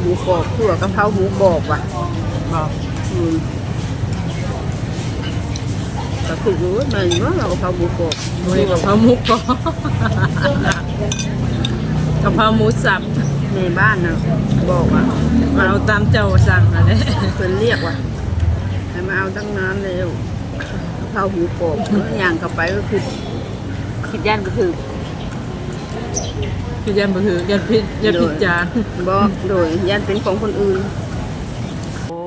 หมูกรอบขั่วกะเพราหมูกรอบว่ะบอกอืมก็คือรู้ว่ามันเนาะเรากะเพราหมูกรอบโอ้ยกะเพราหมูกรอบกะเพราหมูสับในบ้านนะบอกว่ามาเอาตามเจ้าสั่งอะไรเพิ่นเรียกว่าให้มาเอาตั้งนานแล้วกะเพราหมูกรอบแล้วอย่างเข้าไปก็คือคิดย่านก็คือ คือยันบ่คือยันพิษยันพิจารบอกโดยย่านเป็นของคนอื่น โอ้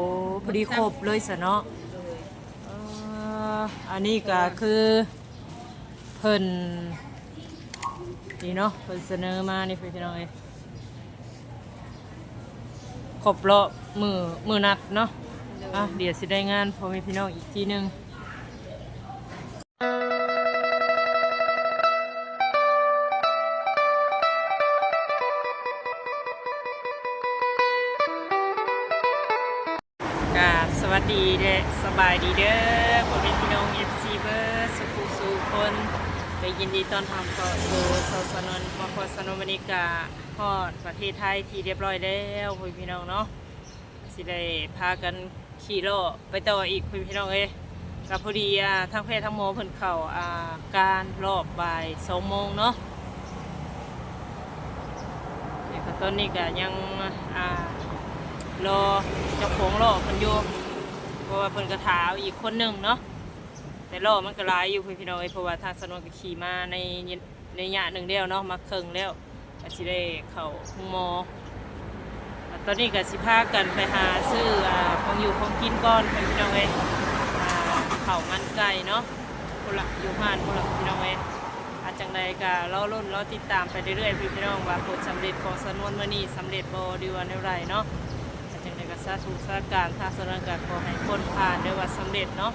พอดีครบเลยสะเนาะเอ่ออันนี้ก็คือเพิ่นนี่เนาะเพิ่นเสนอมานี่พี่น้องเอ้ยครบรอบมือมือนัดเนาะอะเดี๋ยวสิได้งานพ่อแม่พี่น้องอีกทีหนึง บายดีเด้อผมเป็นพี่น้องเอฟซีเบอร์สุขุสุคนก็ยินดีต้อนรับเข้าสู่สาวสนนมาพอสนนวนิกาฮอดประเทศไทยที่เรียบร้อยแล้วพ่อพี่น้องเนาะสิได้พากันขี่รถไปต่ออีกพ่อพี่น้องเอ้ยกับพอดีอ่าทั้งแพทย์ทั้งหมอเพิ่นเข้าอ่าการรอบบ่ายสองโมงเนาะตอนนี้ก็ยังอ่ารอเจ้าของรอเพิ่นอยู่ เพราะว่าเพิ่นกระถาอีกคนหนึ่งเนาะแต่รอมันก็หลายอยู่พี่พี่น้องเอ้ยเพราะว่าทางสนวนก็ขี่มาในในยะหนึ่งเดียวเนาะมาเครึ่งแล้วก็สิได้เข้าห้องหมออะตอนนี้ก็สิพากันไปหาซื้ออ่าของอยู่ของกินก่อนพี่พี่น้องเอ้ยอ่าข้ามันไก่เนาะพุ่นละอยู่ห้านพุ่นละพี่น้องเอ้ยอาจังใดก็รอรุ่นรอติดตามไปเรื่อยๆพี่พี่น้องว่าผลสำเร็จของสนวนมื้อนี้สำเร็จบ่ดีว่าแนวใดเนาะจังในกษาถูกสาการทาสถานการขอให้พ้นผ่านได้วยว่าสำเร็จเนาะ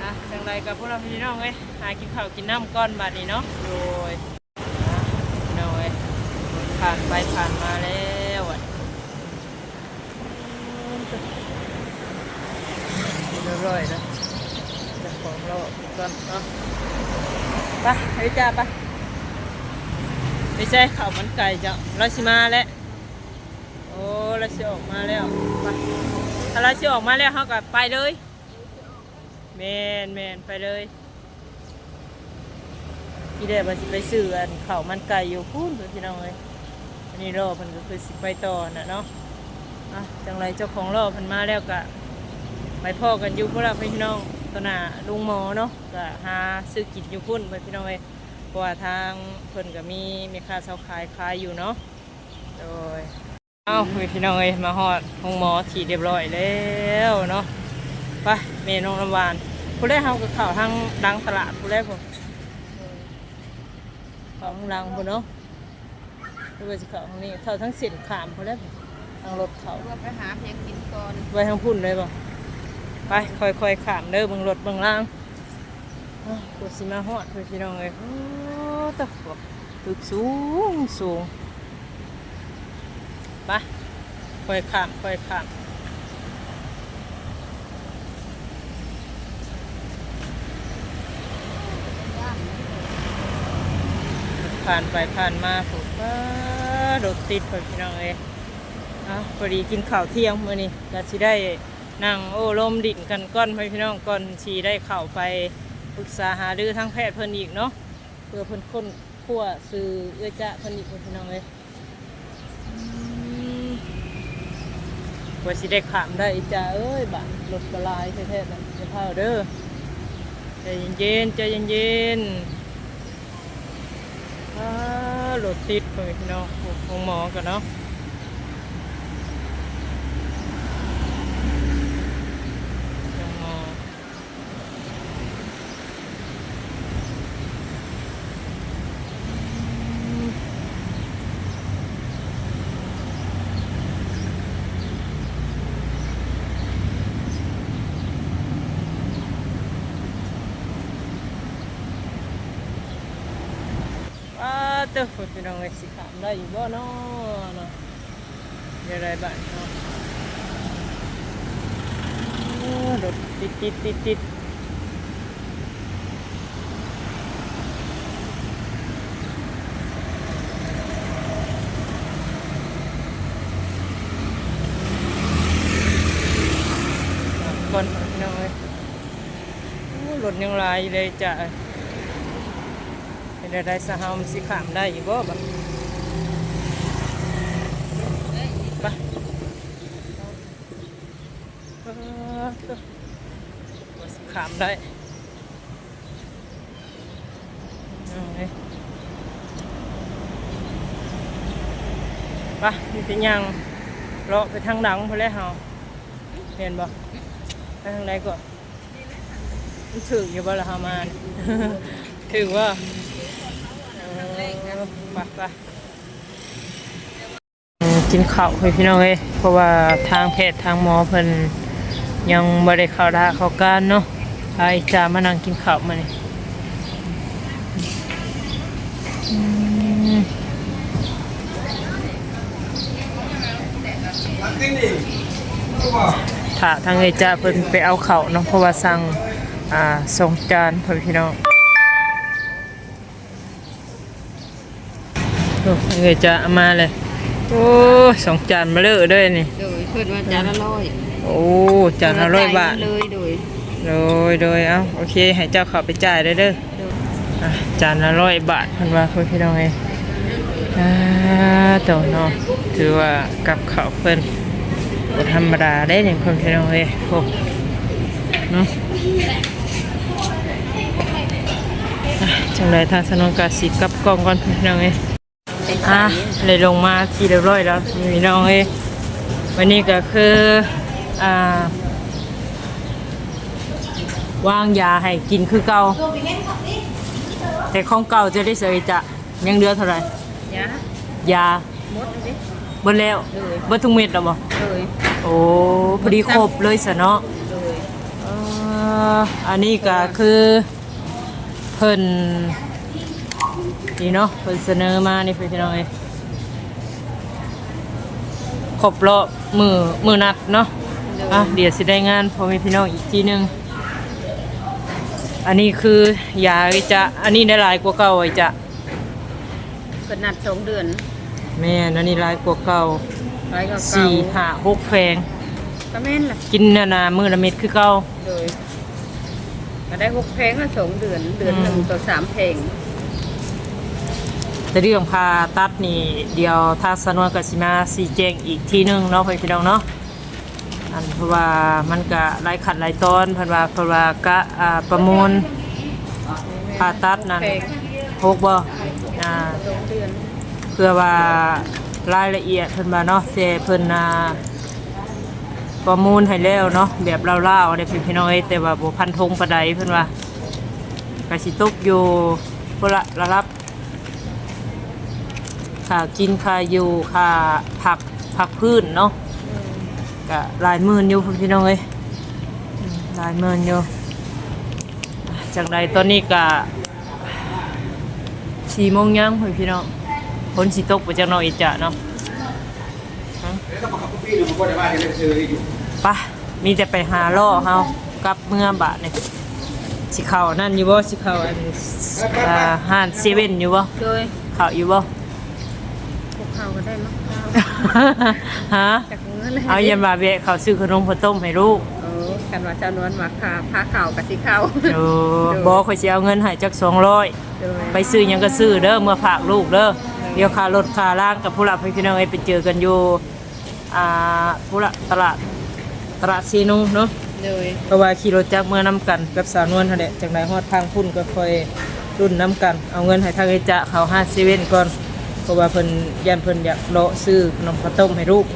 นะจังไรกับพวกเราพี่น้องเอ้ยหากินข้าวกินน้ำก้อนบาดนี้เนาะโดยนะน้อยผ่านไปผ่านมาแล้วอะเรียบร้อยแล้วเจะของเราก่อนเนาะไปเฮ้ยจ้าไปไม่ใช่ข้าวมันไก่จ้ะเราสิมาแล้ว โอ้เราสิออกมาแล้วไปถ้าเราสิออกมาแล้วเขาก็ไปเลยแมนแมนไปเลยพี่เดบันสิไปซื้ออันเขามันไก่อยู่พูนเพื่อนพี่น้องเลยอันนี้รอเพิ่นก็คือสิไปต่อน่ะเนาะอะจังไรเจ้าของรอเพิ่นมาแล้วก็ไปพ่อกันอยู่พวกเราพี่น้องตัวหน้าลุงหมอเนาะก็หาซื้อกินอยู่พุ่นเพื่อนพี่น้องเลยเพราะว่าทางเพิ่นก็มีมีค่าเช่าขายขายอยู่เนาะโดย เอาพี่น้องเอ้ยมาฮอดห้องหมอที่เรียบร้อยแล้วเนาะไปเมนูน้ำหวานผู้แรกเขาก็เข้าทางดังตลาดผู้แรกผมเข้าทางดังผมเนาะดูว่าจะเข้าทางนี้เข้าทั้งเส้นขามผู้แรกผมทางรถเขาว่าไปหาเพียงกินก่อนไว้ทางพุ่นเลยบ่ไปค่อยๆขามเด้อเบังรถเบังล่างอ้าวกูสิมาฮอดเพื่อนพี่น้องเอ้ยโอ้ตะบตึกสูงสูง ไปค่อยข้ามค่อยข้ามผ่านไปผ่านมาผมก็รถติดไปพี่น้องเอ้ยอะพอดีกินข้าวเที่ยงมื้อนี้ก็สิได้นั่งโอ้ลมดิ่นกันก้อนไปพี่น้องก่อนสีได้เข้าไปปรึกษาหารือทางแพทย์เพิ่นอีกเนาะเพื่อเพิ่นค้นคว้าซื้อเอื้อจะเพิ่นอีกพี่น้องเอ้ ว่าสิได้ขามได้จ้าเอ้ยบ้านรถกระลายแท้ๆนะจะพาเด้อใจเย็นๆใจเย็นๆอ่ารถติดไปพี่น้อของหมอกันเนาะ เตอร์ฝุ่นพี่น้องเลยสิขามได้อยู่บ่เนานาะเดี๋ยวไรบ้างเนาะรถติดติดติดติดคนพี่น้องเลยรถยังไรเลยจ้ะ เป็นได้สหามสิขามได้อยู่บ่บัดไปเออว่าสิขามได้เอาเอ้ยไปมีแต่ยังเลาะไปทางหลังพอแล้วเฮาเห็นบ่ไปทางใดก่อนถึงอยู่บ่ละฮามานถึงว่า ไปไปกินข้าวพี่น้องเอ้ยเพราะว่าทางแพทย์ทางหมอเพิ่นยังบ่ได้เข้าท่าเข้าการเนาะไอ้จามานั่งกินข้าวมานี่ถ้าทางเอจ่าเพิ่นไปเอาเขาวเนาะเพราะว่าสั่งอ่าส่งจานพ่อพี่น้อง โอ้ทางเอจ่าเอามาเลย โอ้สองจานมาเลยเด้วยนี่ โดยเพิ่นว่าจานละร้อยโอ้จานละร้อยบาท เลยโดย โดยโดยเอ้าโอเค ให้เจ้าเขาไปจ่ายได้เด้อโดยอะจานละร้อยบาทเพิ่นว่าพ่อพี่น้องเอ้ยอ่าเต่าเนาะถือว่ากับเขาวเพิ่นบ่ธรรมดาได้นี่พ่อพี่น้องเอ้ยโอ้เนาะอะจังไรทางสนองกาสีกลับกล้องก่อนพี่น้องเอ้ย เป็นอะใสเลยลงมาที่เรียบร้อยแล้วพี่น้องเอ้ยวันนี้ก็คืออ่าวางยาให้กินคือเก่าแต่ของเก่าจะได้เสยจะยังเหลือเท่าไหร่ยะยาหมดเลย เบิดแล้วเลย เบิดทุกเม็ดแล้วบ่โดยโอ้พอดีครบเลยสะเนาะโดยเอ่ออันนี้ก็คือเพิ่น นี่เนาะเพิ่นเสนอมานี่พี่น้องเอ้ยครบรอบมือมือนัดเนาะอะเดี๋ยวสิได้งานพอมีพี่น้องอีกทีหนึงอันนี้คือยาไอ้จะอันนี้ได้หลายกว่าเก่าไอ้จะเพิ่นนัดสองเดือน แม่นอันนี้หลายกว่าเก่าไปก็เก่าสี่ห้าหกแฟงก็แม่นล่ะกินนานามือละเม็ดคือเก่าโดยก็ได้หกเพลงละสองเดือน เดือนหนึ่งอืมต่อสามเพลง แต่เรื่องพาตัดนี่เดี๋ยวถ้าสนวนกับสิมาสีแจงอีกทีหนึงเนาะพี่น้องเนาะอันเพราะว่ามันก็หลายขันหลายตอนเพิ่นว่าเพราะว่ากะอ่าประมูลผ่าตัดนั่นหกบ่อ่าเพื่อว่ารายละเอียดเพิ่นว่าเนาะเสเพิ่นอ่าประมูลให้แล้วเนาะแบบเล่าๆเด้พี่น้องเอ้แต่ว่าบ่พันธงปานใดเพิ่นว่าก็สิตกอยู่พุ่นละระดับ ค่ากินค่าอยู่ค่าผักผักพืชเนาะก็หลายหมื่นอยู่พี่น้องเอ้ยอืมหลายหมื่นอยู่จากใดตอนนี้ก็สี่โมงยังพี่น้องฝนสิตกไปจากน้องอีจะเนาะไปะมีแต่ไปหาล่อเฮากลับเมื่อบาทเนี่ยสิเข้านั่นอยู่บ่สิเข้าอันอ่าห้านเซเว่นอยู่บ่โดยเข้าอยู่บ่ พวกเขาก็ได้มะพร้าว ฮะจากเงินเลยเอาเย็นมาเบะเขาซื้อขนมข้าวต้มให้ลูกเออกันว่าเจ้านวลมาพาพาข่าวกับสิข่าวเออบอกข่อยสิเอาเงินให้จัก200โดยไปซื้อหยังก็ซื้อเด้อเมื่อฝากลูกเด้อเดี๋ยวค่ารถค่าล่างกับผู้หลักพี่น้องให้ไปเจอกันอยู่อ่าผู้หลักตลาดตลาดซีนุเนาะโดยเพราะว่าขี่รถจักรเมื่อน้ำกันกับสาวนวลเท่านี้จากไหนฮอดทางพุ่นก็ค่อยรุ่นน้ำกัน เอาเงินให้ทางไอ้จะเขาห้าเซเว่นก่อน เพราะว่าเพิ่นยันเพิ่นอยากเลาะซื้อขนมข้าวต้มให้ลูก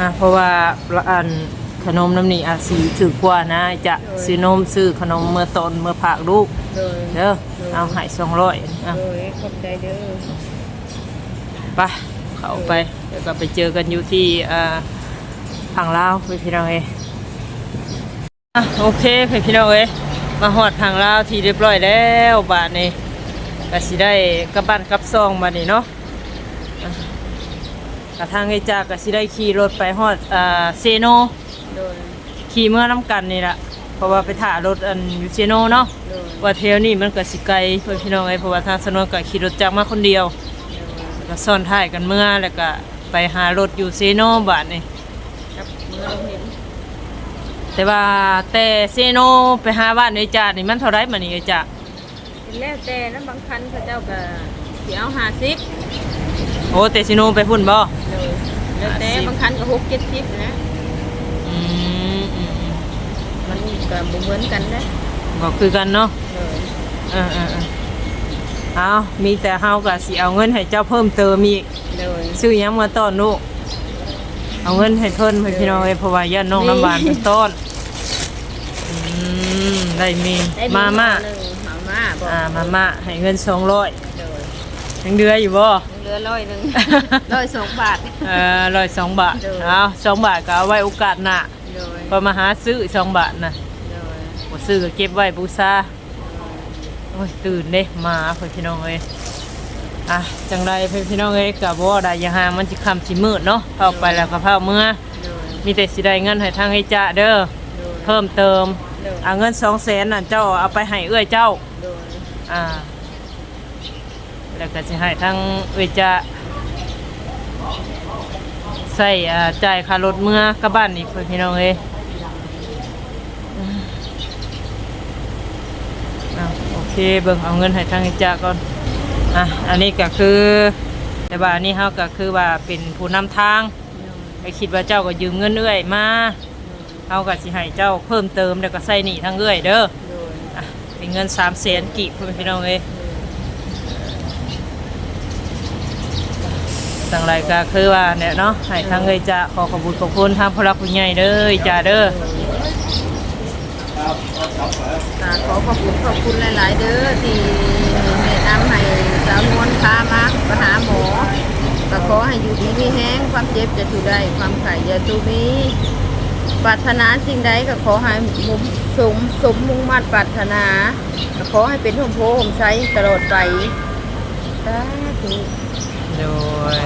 อะเพราะว่าอันขนมน้ำนี่อาจสีถือกว่านะจะซื้อนมซื้อขนมเมื่อตอนเมื่อผากลูกโดยเด้อเอาใหายสองร้อยอะโดยขอบใจเด้อไปเข้าไปเดี๋ยวก็ไปเจอกันอยู่ที่อ่าผังลาวไปพี่น้องเอยอะโอเคไปพี่น้องเอย มาหอดผังลาวที่เรียบร้อยแล้วบาทนี้ก็สิได้กลับบ้านกลับซองบาดนี้เนาะอะกระทางไอ้จากก็สิได้ขี่รถไปฮอดอ่าเซโนโดยขี่เมื่อน้ำกันนี่แหละเพราะว่าไปถ่ารถอันยูเซโนเนาะโดยว่าเทลนี่มันก็สิไกลเพื่อนพี่น้องไอ้เพราะว่าทางสนวนก็ขี่รถจักรมาคนเดียวแล้วก็ซ่อนท้ายกันเมื่อแล้วก็ไปหารถอยู่เซโนบาทนี่กับเมื่อเราเห็น แต่ว่าแต่เซโนไปหาบ้านเอ้ยจ้านี่มันเท่าไรมานี่เอ้ยจ้าเป็นแล้วแต่นะบางคันเขาเจ้าก็สิเอาห้าสิบโอ้แต่เซโนไปพุ่นบ่ เลยแล้วแต่50 บางคันก็หกเจ็ดสิบนะอืมอืมอืมมันก็บ่เหมือนกันนะก็คือกันเนาะเลยเออเออเออเอามีแต่เฮาก็สิเอาเงินให้เจ้าเพิ่มเติมอีกเลยซื้อหยังมาต้อนลูก เอาเงินให้เพิ่นให้พี่น้องเอ้ยเพราะว่าย่านน้องน้ำบานเพิ่นต้อนอืมได้มีได้มาม่าหนึ่งมาม่าบอกอ่ามาม่าให้เงิน200เลยยังเดืออยู่บ่ เหลือร้อยหนึ่ง ร้อยสองบาท เออร้อยสองบาทเด้อเอาสองบาทก็เอาไว้โอกาสหน้าเลยพอมาหาซื้อสองบาทนะเลยบ่ซื้อก็เก็บไว้บูชาโอ้ยตื่นเด้มาเพื่อนพี่น้องเอ้ย อะจังไรเพื่อนพี่น้องเอ้ยกับบ่ได้อย่าห่างมันสิค่ำสิมืดเนาะเข้าไปแล้วก็เข้าเมื่อเลยมีแต่สิได้เงินให้ทางให้จ้าเด้อเลยเพิ่มเติมเลยเอาเงินสองแสนน่ะเจ้าเอาไปให้เอื้อยเจ้าเลยอ่าแล้วก็สิให้ทั้งเอื้อยจ้าใส่อ่าจ่ายค่ารถเมื่อกลับบ้านอีกเพื่อนพี่น้องเอ้ยอ่าโอเคเบิ่งเอาเงินให้ทางเอื้อยจ้าก่อน อะอันนี้ก็คือ แต่ว่าอันนี้เฮาก็คือว่าเป็นผู้นำทางไปคิดว่าเจ้าก็ยืมเงินเอื้อยมาเฮาก็สิให้เจ้าเพิ่มเติมแล้วก็ใส่หนี้ทางเอื้อยเด้อเลยอะเป็นเงินสามแสนกีบเพื่อนพี่น้องเอ้ยสังไรก็คือว่าเนี่ยเนาะให้ทางเอ้ยจะขอขอบคุณขอบคุณทางพลักผู้ใหญ่เด้อจ้าเด้ออ่าขอขอบคุณขอบคุณหลาย ๆ เด้อที่แนะนำให้ สาวนพามาไปหาหมอก็ขอให้อยู่ดีมีแห้งความเจ็บจะถูได้ความไข่จะถูมีปรารถนาสิ่งใดก็ขอให้มุมสมสมมุ่งมั่นปรารถนาก็ขอให้เป็นห่มโพห่มใสตลอดไปสาธุโดย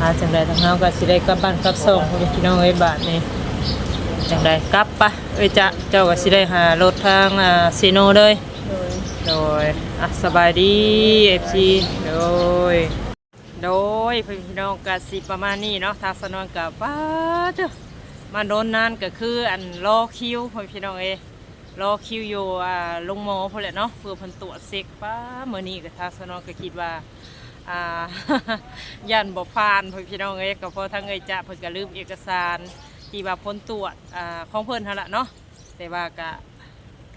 อาจังไรทางเฮาก็สิได้กลับบ้านกลับซ่งพี่น้องเอ้ยบาทนี้จังไรกลับปะเอ้ยจะเจ้าก็สิได้หารถทางอ่าซีโนเลย โดยอะสบายดีเอฟซีโดย โดยพี่น้องกสิประมาณนี้เนาะทางสนวนกับป้าเด้อมาโดนนานก็คืออันรอคิวพี่น้องเอรอคิวอยู่อ่าลงหมอพอแหละเนาะเพื่อพันตรวจเซ็กป้าเมื่อนี้ก็ทางสนวนก็คิดว่าอ่ายันบ่ผ่านพี่น้องเอ้ก็เพราะทั้งเอ้ยจะเพิ่นก็ลืมเอกสารที่ว่าผลตรวจอ่าของเพิ่นหั่นละเนาะแต่ว่าก็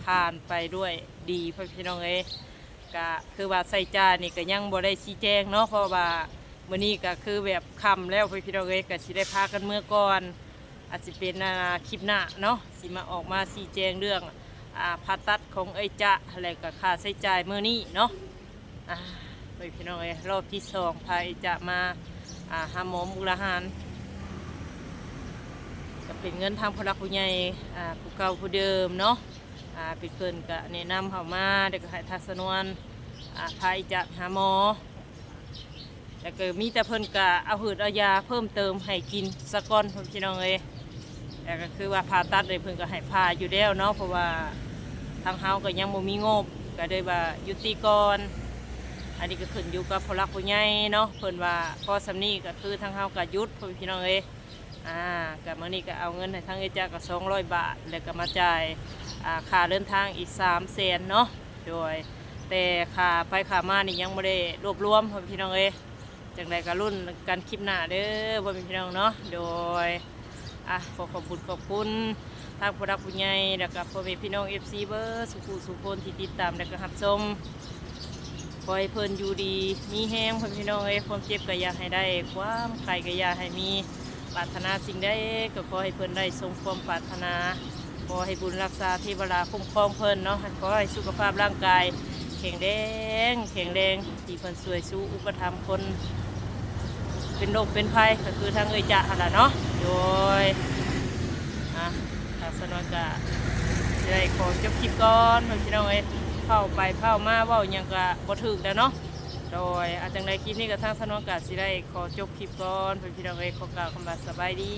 ผ่านไปด้วย ดีพี่น้องเอ้ยก็คือว่าใส่จานี่ก็ยังบ่ได้ชี้แจงเนาะเพราะว่ามื้อนี้ก็คือแบบค่ำแล้วพี่น้องเอ้ยก็สิได้พากันเมื่อก่อนอาจสิเป็นคลิปหน้าเนาะสิมาออกมาชี้แจงเรื่องอ่าผ่าตัดของเอ้จะอะไรก็ค่าใช้จ่ายมื้อนี้เนาะอ่าพี่น้องเอ้ยรอบที่สองพาเอ้ยจะมาอ่าหาหมอมุกดาหารก็เป็นเงินทางพลักผู้ใหญ่อ่าผู้เก่าผู้เดิมเนาะ อ่าเป็นเพิ่นก็แนะนำเขามาเด็กก็ให้ทัศนวนอ่าพาอีจากหาหมอแล้วก็มีแต่เพิ่นก็เอาหืดเอายาเพิ่มเติมให้กินสะก้อนพี่น้องเอ้ยแต่ก็คือว่าผ่าตัดเลยเพิ่นก็ให้พาอยู่แล้วเนาะเพราะว่าทางเฮาก็ยังบ่มีงบก็เลยว่ายุติก่อนอันนี้ก็ขึ้นอยู่กับผู้หลักผู้ใหญ่เนาะเพิ่นว่าพอสำนีก็คือทางเฮาก็ยุดพี่น้องเอ้ย อ่ากับมื้อนี้ก็เอาเงินให้ทางเอจ้าก็200บาท แล้วก็มาจ่ายอ่าค่าเดินทางอีก3ามแสนเนาะโดย แต่ค่าไปค่ามานี่ยังไม่ได้รวบรวมพ่อพี่น้องเอยจังใดก็รุ่นกันคลิปหน้าเด้อพ่อพี่น้องเนาะโดยอะขอขอบคุณขอบคุณทางผู้รักผู้ใหญ่แล้วก็พ่อแม่พี่น้อง FC เบอร์สุขุสุคนที่ติดตามแล้วก็รับชมขอให้เพิ่นอยู่ดี มีแห้งพ่อพี่น้องเอ้ยความเจ็บก็อยากให้ได้ ความไข่ก็อยากให้มี ปรารถนาสิ่งใดก็ขอให้เพิ่นได้สมความปรารถนาขอให้บุญรักษาเทวราคุ้มครองเพิ่นเนาะขอให้สุขภาพร่างกายแข็งแรงแข็งแรงที่เพิ่นสวยสู้อุปถัมภ์คนเป็นโรคเป็นภัยก็คือทางเอ่ยจะหั่นละเนาะโดยอะทางสนวนกะจะได้ขอจบคลิปก่อนพี่น้องเอ้เข้าไปเข้ามาว้าหยังกะบ่ถึกแล้วเนาะ โดยอาจังใดคลิปนี้กับทางสนวนกาสิได้ขอจบคลิปก่อนพี่น้องเอ้ยขอกล่าวคำว่าสบายดี